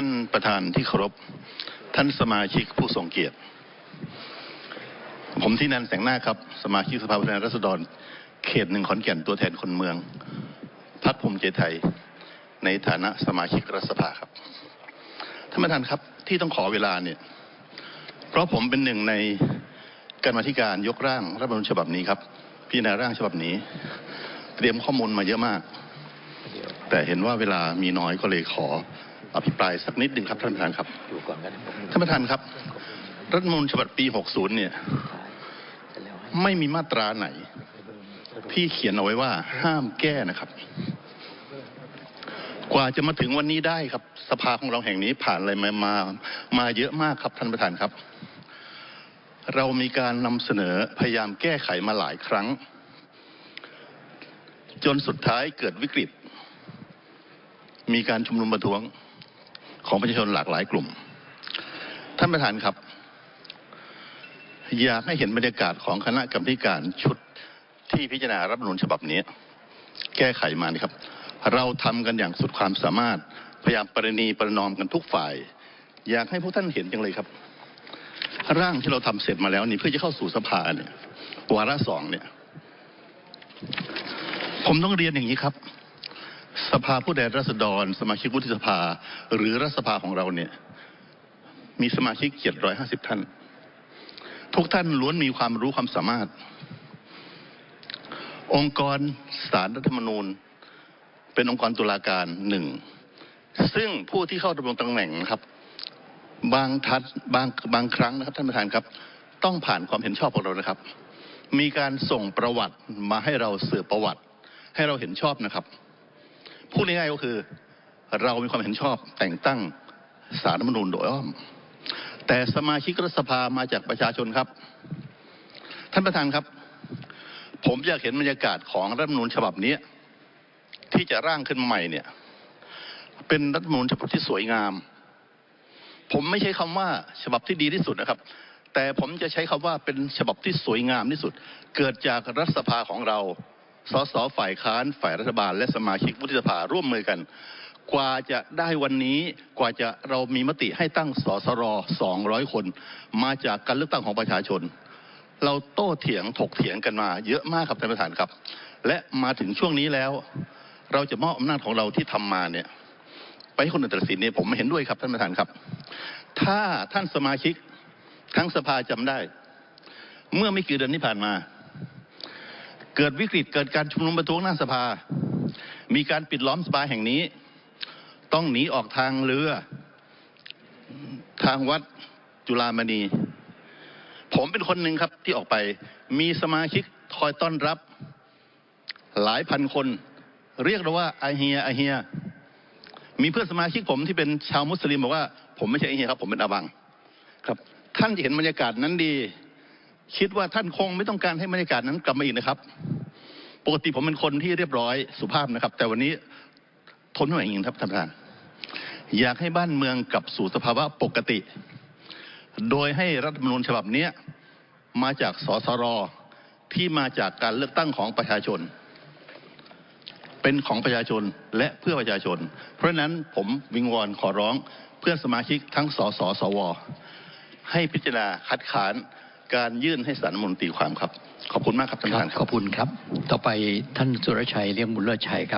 ท่านประธานที่เคารพท่านสมาชิกผู้ทรงเกียรติ ผมที่นันแสงหน้าครับ สมาชิกสภาผู้แทนราษฎร เขตหนึ่งขอนแก่นตัวแทนคนเมืองพรรคภูมิใจไทย ในฐานะสมาชิกรัฐสภาครับท่านประธานครับที่ต้องขอเวลาเนี่ย เพราะผมเป็นหนึ่งในการมาธิการยกร่างรัฐธรรมนูญฉบับนี้ครับพิจารณาร่างฉบับนี้ เตรียมข้อมูลมาเยอะมาก แต่เห็นว่าเวลามีน้อยก็เลยขออภิปรายสักนิดหนึ่งครับท่านประธานครับอยู่ก่อนกันท่านประธานครับ รัฐธรรมนูญฉบับปี 60 เนี่ย ไม่มีมาตราไหน ที่เขียนเอาไว้ว่าห้ามแก้นะครับ กว่าจะมาถึงวันนี้ได้ครับ สภาของเราแห่งนี้ผ่านอะไรมามามาเยอะมากครับท่านประธานครับ เรามีการนำเสนอพยายามแก้ไขมาหลายครั้ง จนสุดท้ายเกิดวิกฤต มีการชุมนุมประท้วงของประชาชนหลากหลายกลุ่ม ท่านประธานครับ อยากให้เห็นบรรยากาศของคณะกรรมการชุดที่พิจารณารัฐธรรมนูญฉบับนี้ แก้ไขมานี่ครับ เราทำกันอย่างสุดความสามารถพยายามประนีประนอมกันทุกฝ่าย อยากให้พวกท่านเห็นจังเลยครับ ร่างที่เราทำเสร็จมาแล้วนี่เพื่อจะเข้าสู่สภาเนี่ยวาระสองเนี่ย ผมต้องเรียนอย่างนี้ครับ สภาผู้แทนราษฎรสมาชิกวุฒิสภาหรือรัฐสภาของเราเนี่ยมีสมาชิก750ท่าน ทุกท่านล้วนมีความรู้ความสามารถ องค์กรสารรัฐธรรมนูญ เป็นองค์กรตุลาการหนึ่งซึ่งผู้ที่เข้าดำรงตำแหน่งนะครับ บางทัดบางบางครั้งนะครับท่านประธานครับ ต้องผ่านความเห็นชอบของเรานะครับ มีการส่งประวัติมาให้เราสืบประวัติ ให้เราเห็นชอบนะครับ พูดง่ายๆก็คือ เรามีความเห็นชอบแต่งตั้งสารรัฐมนูญโดยอ้อม แต่สมาชิกรัฐสภามาจากประชาชนครับ ท่านประธานครับ ผมอยากเห็นบรรยากาศของรัฐมนูญฉบับนี้ ที่จะร่างขึ้นใหม่เนี่ย เป็นรัฐมนูญฉบับที่สวยงาม ผมไม่ใช้คำว่าฉบับที่ดีที่สุดนะครับ แต่ผมจะใช้คำว่าเป็นฉบับที่สวยงามที่สุด เกิดจากรัฐสภาของเรา สสฝ่ายค้านฝ่ายรัฐบาล และสมาชิกวุฒิสภาร่วมมือกัน กว่าจะได้วันนี้กว่าจะเรามีมติให้ตั้งสสร200 คน มาจากการเลือกตั้งของประชาชน เราโต้เถียงถกเถียงกันมาเยอะมากครับท่านประธานครับ และมาถึงช่วงนี้แล้ว เราจะมอบอำนาจของเราที่ทำมาเนี่ยไปให้คนอื่นตัดสินเนี่ยผมไม่เห็นด้วยครับท่านประธานครับ ถ้าท่านสมาชิกทั้งสภาจำได้ เมื่อไม่กี่เดือนที่ผ่านมา เกิดวิกฤตเกิดการชุมนุมประท้วงหน้าสภามีการปิดล้อมสภาแห่งนี้ต้องหนีออกทางเรือทางวัดจุฬามณีผมเป็นคนหนึ่งครับที่ออกไปมีสมาชิกคอยต้อนรับหลายพันคน เรียกเราว่าไอเฮียไอเฮีย มีเพื่อนสมาชิกผมที่เป็นชาวมุสลิมบอกว่า ผมไม่ใช่ไอเฮียครับ ผมเป็นอาบัง ครับ ท่านจะเห็นบรรยากาศนั้นดี คิดว่าท่านคงไม่ต้องการให้บรรยากาศนั้นกลับมาอีกนะครับปกติผมเป็นคนที่เรียบร้อยสุภาพนะครับ แต่วันนี้ทนไม่ไหวจริงครับท่านประธานอยากให้บ้านเมืองกลับสู่สภาวะปกติ โดยให้รัฐธรรมนูญฉบับนี้มาจากสสรที่มาจากการเลือกตั้งของประชาชน เป็นของประชาชนและเพื่อประชาชน เพราะฉะนั้นผมวิงวอนขอร้องเพื่อนสมาชิกทั้งสสสว ให้พิจารณาคัดค้าน การยื่นให้สารรัฐธรรมนตรีความครับขอบคุณมากครับท่านประธานคขรับอบคุณครับต่อไปท่านสุรชัยเลี้ยงบุญเลิศชัยครับ